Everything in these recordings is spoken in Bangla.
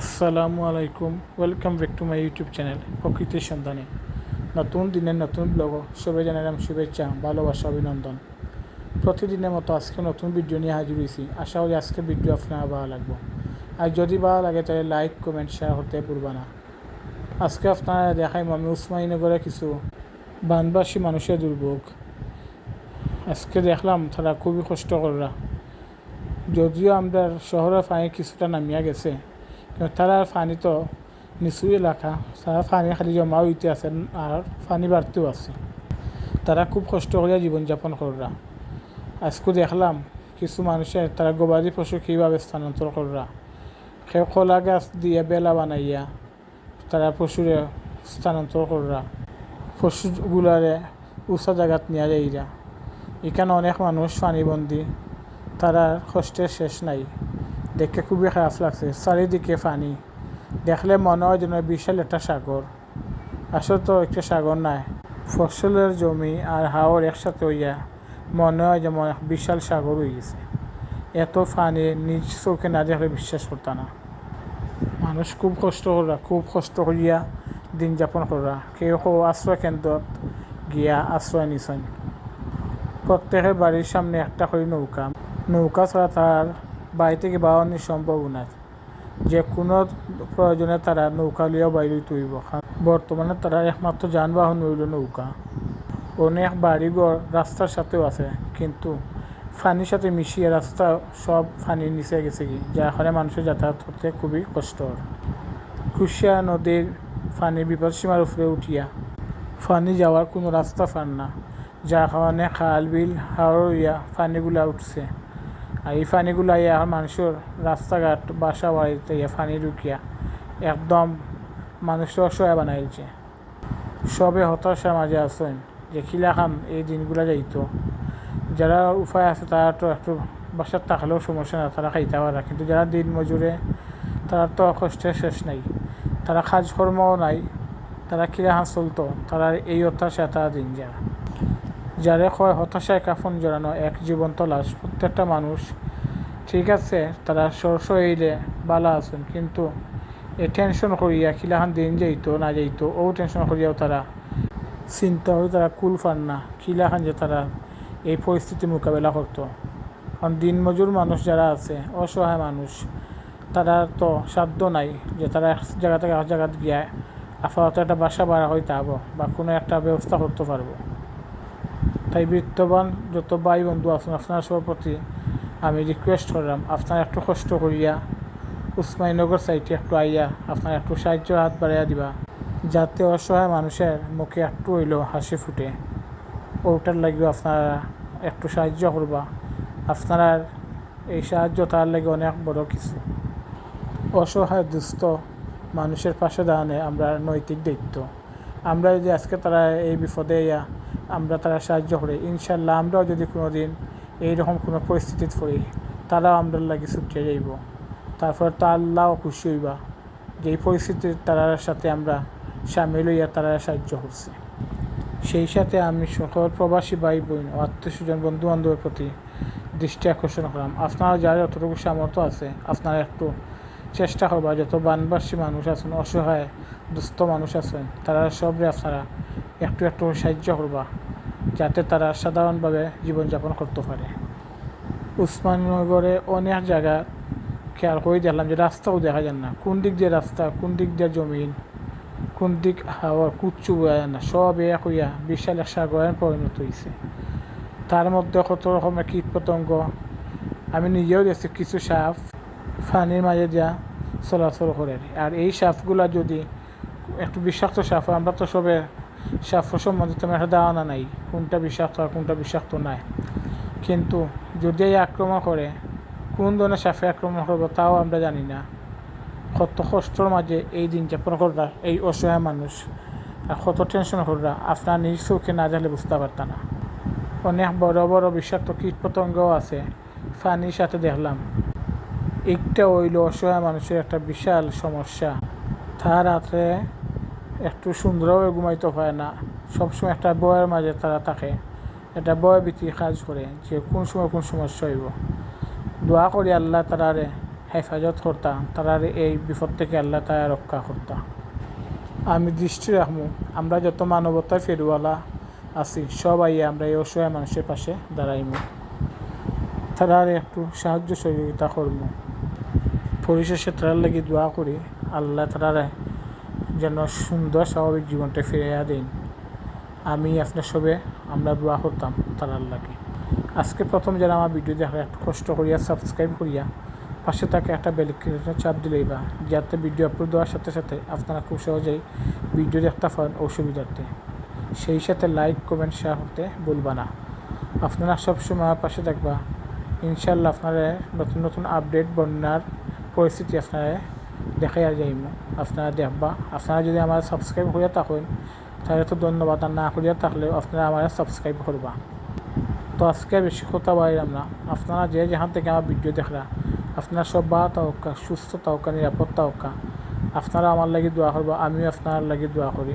আসসালামু আলাইকুম। Welcome back to my YouTube channel প্রকৃতির সন্ধানে। নতুন দিনের নতুন ব্লগ সবাই জানালাম শুভেচ্ছা, ভালোবাসা, অভিনন্দন। প্রতিদিনের মতো আজকে নতুন ভিডিও নিয়ে হাজির হয়েছি। আশা করি আজকে ভিডিও আপনার ভালো লাগবে। আর যদি ভালো লাগে, তাহলে লাইক কমেন্ট শেয়ার করতে ভুলবা না। আজকে আপনারা দেখাই আমি উসমানীনগরে কিছু বানবাসী মানুষের দুর্ভোগ। আজকে দেখলাম তারা খুবই কষ্ট কররা। যদিও আমরা শহরের পানি কিছুটা নামিয়া গেছে তারা পানি তো নিচু এলাকা তারা পানি খালি জমা হইতে আছে আর পানি বাড়তেও আছে। তারা খুব কষ্ট করিয়া জীবনযাপন কররা আজকে দেখলাম কিছু মানুষের তারা গবাদি পশু কীভাবে স্থানান্তর কররা কেউ কলা গাছ দিয়ে বেলা বানাইয়া তারা পশুরে স্থানান্তর কররা পশুগুলারে উঁচা জায়গাত নিয়ে যাইরা এখানে অনেক মানুষ পানিবন্দি তারা কষ্টের শেষ নাই। দেখে খুবই খারাপ লাগছে। চারিদিকে পানি। দেখলে মনে হয় যেন বিশাল একটা সাগর। আসলে তো একটা সাগর নাই। ফসলের জমি আর হাওর একসাথে হইয়া মনে হয় যেমন বিশাল সাগর হয়ে গেছে। এত পানি নিজ চোখে না দেখলে বিশ্বাস করতাম না। মানুষ খুব কষ্ট করা খুব কষ্ট করিয়া দিন যাপন করা। কেউ কেউ আশ্রয় কেন্দ্রত গিয়া আশ্রয় নিছেন। প্রত্যেকের বাড়ির সামনে একটা করে নৌকা। নৌকা ছাড়া তার বাড়ি থেকে বাড়ানো সম্ভব না যে কোনো প্রয়োজনে তারা নৌকা লিয়েও বাইরে তুইব বর্তমানে তারা একমাত্র যানবাহন হইল নৌকা। অনেক বাড়িঘর রাস্তার সাথেও আছে, কিন্তু ফানির সাথে মিশিয়ে রাস্তা সব ফানির নিচে গেছে কি, যার কারণে মানুষের যাতায়াত করতে খুবই কষ্ট কুশিয়া নদীর ফানি বিপদসীমার উপরে উঠিয়া ফানি যাওয়ার কোনো রাস্তা পান না, যার কারণে খাল, বিল হাওড়িয়া ফানিগুলা উঠছে। আর এই ফানিগুলা ইয়া মানুষের রাস্তাঘাট, বাসা বাড়িতে ইয়া ফানি ঢুকিয়া একদম মানুষের অসহায় বানাইছে। সবে হতাশার মাঝে আছেন যে খিলাখান এই দিনগুলা যাইতো। যারা উপায় আছে তারা তো একটু বাসার থাকলেও সমস্যা না তারা খাইতে পারে। কিন্তু যারা দিন মজুরে, তারা তো কষ্টের শেষ নাই। তারা কাজকর্মও নাই, তারা কিরাহান চলতো, তারা এই হতাশা তারা দিন যায়। যারে কয় হতাশায় কাফন জড়ানো এক জীবন্ত লাশ। প্রত্যেকটা মানুষ, ঠিক আছে, তারা সরস হইলে বালা আছেন, কিন্তু এ টেনশন করিয়া খিলাখান দিন যাইতো, না যাইতো, ও টেনশন করিয়াও তারা চিন্তা হয়ে তারা কুল ফান না খিলাখান যে তারা এই পরিস্থিতি মোকাবেলা করতো। কারণ দিনমজুর মানুষ যারা আছে, অসহায় মানুষ, তারা তো সাধ্য নাই যে তারা এক জায়গা থেকে এক জায়গাত গিয়া আপাতত একটা বাসা ভাড়া হইতে হব বা কোনো একটা ব্যবস্থা করতে পারব। তাই বিত্তবান যত ভাই বন্ধু আছেন, আপনার সবার প্রতি আমি রিকোয়েস্ট করলাম, আপনারা একটু কষ্ট করিয়া উসমানীনগর সাইডে একটু আইয়া আপনার একটু সাহায্য হাত বাড়াইয়া দিবা, যাতে অসহায় মানুষের মুখে একটু হইলেও হাসি ফুটে। ওটার লাগিও আপনারা একটু সাহায্য করবা, আপনারা এই সাহায্য তার লাগে অনেক বড় কিছু। অসহায় দুস্থ মানুষের পাশে দাঁড়ানো আমরা নৈতিক দায়িত্ব। আমরা যদি আজকে তারা এই বিপদে ইয়া আমরা তারা সাহায্য করি। ইনশাল্লাহ আমরাও যদি কোনো দিন এইরকম কোনো পরিস্থিতিতে পড়ি, তারাও আমরা লাগে ছুটিয়ে যাইব। তারপর তো আল্লাহও খুশি হইবা যে এই পরিস্থিতির তারার সাথে আমরা সামিল হইয়া তারা সাহায্য করছি। সেই সাথে আমি সকল প্রবাসী ভাই বোন ও আত্মীয় স্বজন বন্ধু বান্ধবের প্রতি দৃষ্টি আকর্ষণ করলাম। আপনারা যার যতটুকু সামর্থ্য আছে, আপনারা একটু চেষ্টা করবা। যত বানবাসী মানুষ আছেন, অসহায়, দুস্থ মানুষ আছেন, তারা সবরে আপনারা একটু একটু সাহায্য করবা, যাতে তারা সাধারণভাবে জীবনযাপন করতে পারে। উসমাননগরে অনেক জায়গা খেয়াল করে দেখলাম যে রাস্তাও দেখা যায় না। কোন দিক দিয়ে রাস্তা, কোন দিক দিয়ে জমিন, কোন দিক হাওয়া, কুচ্ছু বোঝা যায় না। সব এক হইয়া বিশাল এক সাগরের পরিণত হয়েছে তার মধ্যে কত রকমের কীট পতঙ্গ আমি নিজেও দেখছি কিছু সাপ পানির মাঝে যা চলাচল করে। আর এই সাপগুলা যদি একটু বিষাক্ত সাপ আমরা তো সবে সাপ সম্বন্ধে তেমন একটা ধারণা নাই। কোনটা বিষাক্ত আর কোনটা বিষাক্ত নাই। কিন্তু যদি এই আক্রমণ করে, কোন ধরনের সাপে আক্রমণ করব তাও আমরা জানি না। কত কষ্টর মাঝে এই দিন যাপন করা এই অসহায় মানুষ। আর কত টেনশন করা আপনার নিজ চোখে না জানলে বুঝতে পারতাম না। অনেক বড় বড় বিষাক্ত কীট পতঙ্গও আছে, ফানির সাথে দেখলাম। একটা হইল অসহায় মানুষের একটা বিশাল সমস্যা। তার রাত্রে একটু সুন্দরভাবে ঘুমাইতে পারে না। সবসময় একটা বয়ের মাঝে তারা থাকে। একটা বয় ভীতি কাজ করে যে কোন সময় কোন সমস্যা হইব। দোয়া করি আল্লাহ তারারে হেফাজত করতা, তারার এই বিপদ থেকে আল্লাহ তায়া রক্ষা করতা। আমি দৃষ্টি রাখব, আমরা যত মানবতা ফেরওয়ালা আছি সব আইয়া আমরা এই অসহায় মানুষের পাশে দাঁড়াইমু তারার একটু সাহায্য সহযোগিতা করব। পরিশেষে তারার লাগি দোয়া করি, আল্লাহ তারারে যেন সুন্দর স্বাভাবিক জীবনটা ফিরিয়ে দিন। আমি আপনার সবে আমরা দোয়া করতাম তারার লাগে আজকে প্রথম যারা আমার ভিডিও দেখা কষ্ট করিয়া সাবস্ক্রাইব করিয়া পাশে তাকে একটা বেলিকেশন চাপ দিলেই বা, যাতে ভিডিও আপলোড দেওয়ার সাথে সাথে আপনারা খুব সহজেই ভিডিও দেখতে পারেন অসুবিধার্থে। সেই সাথে লাইক কমেন্ট শেয়ার করতে বলবা না। আপনারা সবসময় আমার পাশে থাকবা। ইনশাল্লাহ আপনারা নতুন নতুন আপডেট বন্যার পরিস্থিতি আপনারা দেখাই আর যাইব আপনারা দেখবা, আপনারা যদি আমার সাবস্ক্রাইব করিয়া থাকেন, তাহলে তো ধন্যবাদ, আর না করিয়া থাকলেও আপনারা আমার সাবস্ক্রাইব করবা। তো আজকে বেশি কথা বাইরাম না। আপনারা যে যেখান থেকে আমার ভিডিও দেখরা আপনারা সব বা তাওকা সুস্থ তাওকা নিরাপদ তাওকা আপনারা আমার লাগি দোয়া করব, আমিও আপনার লাগি দোয়া করি।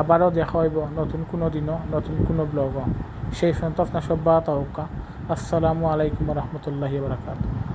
আবারও দেখা হইব নতুন কোনো দিনও, নতুন কোনো ব্লগও। সেই পর্যন্ত আপনার সব বা তাওকা আসসালামু আলাইকুম রহমতুল্লাহি বারাকাতুহ।